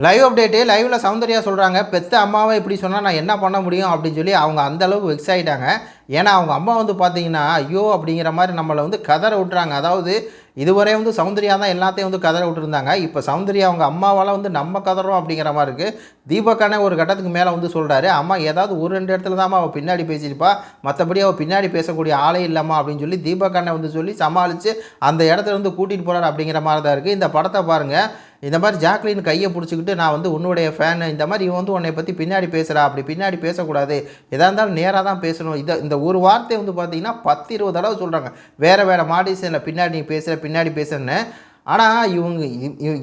Live update லைவில் சௌந்தர்யா சொல்கிறாங்க பெத்த அம்மாவை இப்படி சொன்னால் நான் என்ன பண்ண முடியும்? அப்படின்னு சொல்லி அவங்க அந்த அளவுக்கு வெக்ஸ் ஆகிட்டாங்க ஏன்னா அவங்க அம்மா வந்து பார்த்தீங்கன்னா ஐயோ! அப்படிங்கிற மாதிரி நம்மளை வந்து கதற விட்டுறாங்க. அதாவது இதுவரை வந்து சௌந்தர்யா தான் எல்லாத்தையும் வந்து கதற விட்டுருந்தாங்க. இப்போ சௌந்தர்யா அவங்க அம்மாவால் வந்து நம்ம கதறோம் அப்படிங்கிற மாதிரி இருக்குது தீபக்கானே ஒரு கட்டத்துக்கு மேலே வந்து சொல்கிறாரு அம்மா ஏதாவது ஒரு ரெண்டு இடத்துல தான் அவள் பின்னாடி பேசியிருப்பா. மற்றபடி அவள் பின்னாடி பேசக்கூடிய ஆளே இல்லைம்மா. அப்படின்னு சொல்லி தீபக்கானே வந்து சொல்லி சமாளித்து அந்த இடத்துல வந்து கூட்டிகிட்டு போகிறார் அப்படிங்கிற மாதிரி தான் இருக்குது இந்த படத்தை பாருங்கள் இந்த மாதிரி ஜாக்லின் கையை பிடிச்சிக்கிட்டு நான் வந்து உன்னுடைய ஃபேன் இந்த மாதிரி இவன் வந்து உன்னை பற்றி பின்னாடி பேசுகிறா அப்படி பின்னாடி பேசக்கூடாது. எதாக இருந்தாலும் நேராக தான் பேசணும். இதை இந்த ஒரு வார்த்தை வந்து பார்த்தீங்கன்னா பத்து இருபது தடவை சொல்கிறாங்க வேறு வேறு மாடிஷனில் பின்னாடி நீ பேசுகிற பின்னாடி பேசுகிறேன்னு ஆனால் இவங்க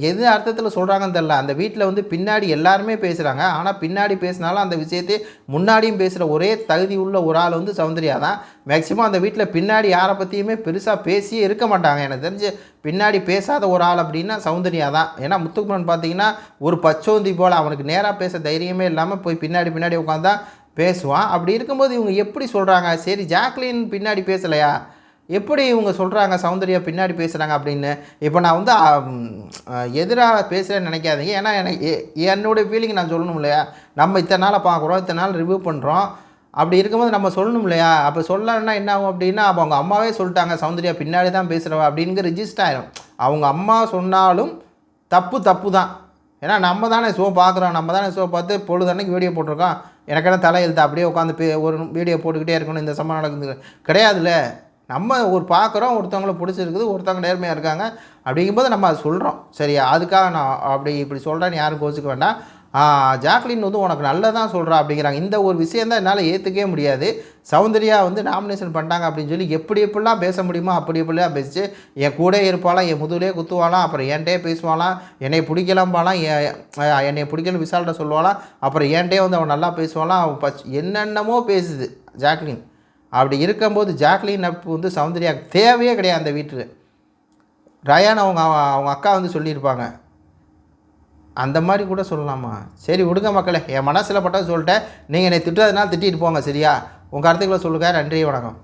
எது அர்த்தத்தில் சொல்கிறாங்கன்னு தெரில அந்த வீட்டில் வந்து பின்னாடி எல்லாருமே பேசுகிறாங்க ஆனால் பின்னாடி பேசினாலும் அந்த விஷயத்தை முன்னாடியும் பேசுகிற ஒரே தகுதி உள்ள ஒரு ஆள் வந்து சௌந்தர்யா தான். மேக்ஸிமம் அந்த வீட்டில் பின்னாடி யாரை பற்றியுமே பெருசாக பேசியே இருக்க மாட்டாங்க. எனக்கு தெரிஞ்சு பின்னாடி பேசாத ஒரு ஆள் அப்படின்னா சௌந்தர்யா தான். ஏன்னா முத்துக்குமரன் பார்த்தீங்கன்னா ஒரு பச்சோந்தி போல் அவனுக்கு நேராக பேச தைரியமே இல்லாமல் போய் பின்னாடி பின்னாடி உட்காந்தா பேசுவான். அப்படி இருக்கும்போது இவங்க எப்படி சொல்கிறாங்க சரி ஜாக்லின் பின்னாடி பேசலையா? எப்படி இவங்க சொல்கிறாங்க சௌந்தர்யா பின்னாடி பேசுகிறாங்க அப்படின்னு இப்போ நான் வந்து எதிராக பேசுகிறேன்னு நினைக்காதீங்க. ஏன்னா எனக்கு என்னுடைய ஃபீலிங் நான் சொல்லணும் இல்லையா? நம்ம இத்தனை நாளை பார்க்குறோம் இத்தனை நாள் ரிவ்யூ பண்ணுறோம் அப்படி இருக்கும்போது நம்ம சொல்லணும் இல்லையா? அப்போ சொல்லலைன்னா என்ன ஆகும் அப்படின்னா அப்போ அவங்க அம்மாவே சொல்லிட்டாங்க சௌந்தர்யா பின்னாடி தான் பேசுகிறவ அப்படிங்கிற ரிஜிஸ்டர் ஆயிரும். அவங்க அம்மா சொன்னாலும் தப்பு தப்பு தான். ஏன்னா நம்ம தானே ஷோ பார்க்குறோம் நம்ம தானே ஷோ பார்த்து பொழுதன்னைக்கு வீடியோ போட்டிருக்கோம். எனக்கு தலையெழுத்து அப்படியே உட்காந்து பே ஒரு வீடியோ போட்டுக்கிட்டே இருக்கணும் இந்த சம்பவம் நடக்குது கிடையாதுல்ல. நம்ம ஒரு பார்க்குறோம் ஒருத்தவங்கள பிடிச்சிருக்குது ஒருத்தவங்க நேர்மையாக இருக்காங்க அப்படிங்கும்போது நம்ம அதை சொல்கிறோம் சரியா? அதுக்காக நான் அப்படி இப்படி சொல்கிறேன்னு யாரும் கோச்சிக்க வேண்டாம். ஜாக்லின் வந்து உனக்கு நல்லதான் சொல்கிறா அப்படிங்கிறாங்க. இந்த ஒரு விஷயம் தான் என்னால் ஏற்றுக்கவே முடியாது. சௌந்தர்யா வந்து நாமினேஷன் பண்ணிட்டாங்க அப்படின்னு சொல்லி எப்படி எப்படிலாம் பேச முடியுமோ அப்படி எப்படிலாம் பேசிச்சு. என் கூட இருப்பாளாம் என் முதுகுலே குத்துவாளாம் அப்புறம் என்கிட்டே பேசுவாளாம் என்னை பிடிக்கலாம்பாலாம் என் என்னை பிடிக்கல விசால்கிட்ட சொல்லுவாளாம் அப்புறம் என்கிட்டே வந்து அவன் நல்லா பேசுவாளாம். அவன் பச் என்னென்னமோ பேசுது ஜாக்லின். அப்படி இருக்கும்போது ஜாக்லின் நட்பு வந்து சௌந்தர்யா தேவையே கிடையாது அந்த வீட்டில். ரயான் அவங்க அவங்க அக்கா வந்து சொல்லியிருப்பாங்க. அந்த மாதிரி கூட சொல்லலாமா? சரி விடுங்க மக்களே. என் மனசில் பட்டது சொல்லிட்டேன். நீங்கள் என்னை திட்டுறதுனால திட்டிட்டு போங்க சரியா? உங்கள் கருத்துக்களை சொல்லுங்கள் நன்றி வணக்கம்.